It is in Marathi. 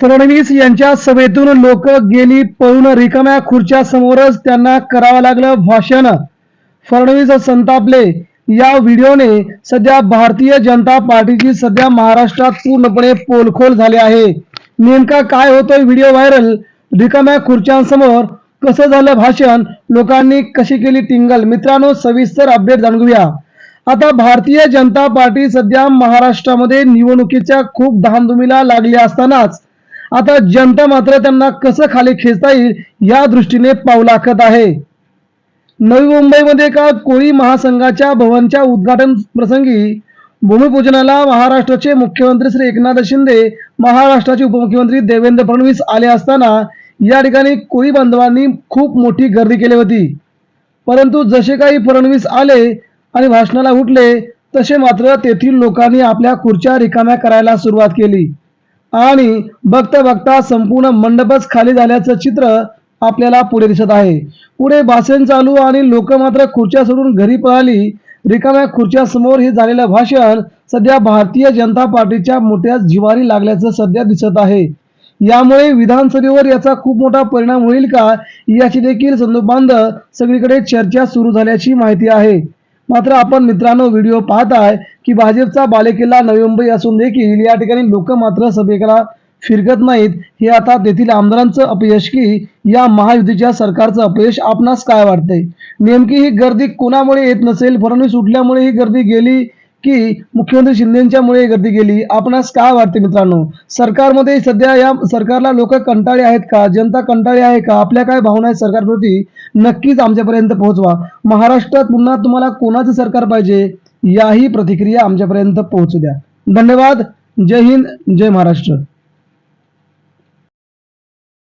फडणवीस यांच्या सभेतून लोक गेली पळून रिकाम्या खुर्च्या समोरच त्यांना करावं लागलं भाषण. फडणवीस संतापले. या व्हिडिओने सध्या भारतीय जनता पार्टीची सध्या महाराष्ट्रात पूर्णपणे पोलखोल झाले आहे. नेमका काय होतोय व्हिडिओ व्हायरल? रिकाम्या खुर्च्यांसमोर कसं झालं भाषण? लोकांनी कशी केली टिंगल? मित्रांनो सविस्तर अपडेट जाणून घेऊया आता भारतीय जनता पार्टी सध्या महाराष्ट्रामध्ये निवडणुकीच्या खूप धामधुमीला लागली असतानाच आता जनता मात्र त्यांना कसं खाली खेचता येईल या दृष्टीने पाऊल आखत आहे. नवी मुंबईमध्ये एका कोळी महासंघाच्या भवनच्या उद्घाटन प्रसंगी भूमिपूजनाला महाराष्ट्राचे मुख्यमंत्री श्री एकनाथ शिंदे महाराष्ट्राचे उपमुख्यमंत्री देवेंद्र फडणवीस आले असताना या ठिकाणी कोळी बांधवांनी खूप मोठी गर्दी केली होती. परंतु जसे काही फडणवीस आले आणि भाषणाला उठले तसे मात्र तेथील लोकांनी आपल्या खुर्च्या रिकाम्या करायला सुरुवात केली. आणि बघता बघता संपूर्ण मंडपच खाली झाल्याचं चित्र आपल्याला पुढे दिसत आहे. पुढे भाषण चालू आणि लोक मात्र खुर्च्या सोडून घरी पळाली. रिकाम्या खुर्च्या समोर हे झालेलं भाषण सध्या भारतीय जनता पार्टीच्या मोठ्या जिवारी लागल्याचं सध्या दिसत आहे. यामुळे विधानसभेवर याचा खूप मोठा परिणाम होईल का? याची देखील संदर्भांध सगळीकडे चर्चा सुरू झाल्याची माहिती आहे. मात्र आपण मित्रांनो व्हिडिओ पाहताय की भाजपचा बालेकिल्ला नवी मुंबई असून देखील या ठिकाणी लोक मात्र सभेकडे फिरकत नाहीत. हे आता तेथील आमदारांचं अपयश की या महायुतीच्या सरकारचं अपयश आपणास काय वाटतंय? नेमकी ही गर्दी कोणामुळे येत नसेल? फडणवीस उठल्यामुळे ही गर्दी गेली की मुख्यमंत्री शिंदेच्यामुळे गर्दी गेली. आपणास काय वाटते मित्रांनो? सरकारमध्ये सध्या या सरकारला लोक कंटाळे आहेत का? जनता कंटाळी आहे का? आपल्या काय भावना आहेत सरकारप्रती? नक्कीच आमच्यापर्यंत पोहोचवा. महाराष्ट्रात पुन्हा तुम्हाला कोणाचं सरकार पाहिजे? याही प्रतिक्रिया आमच्यापर्यंत पोहोचू द्या. धन्यवाद. जय हिंद. जय महाराष्ट्र.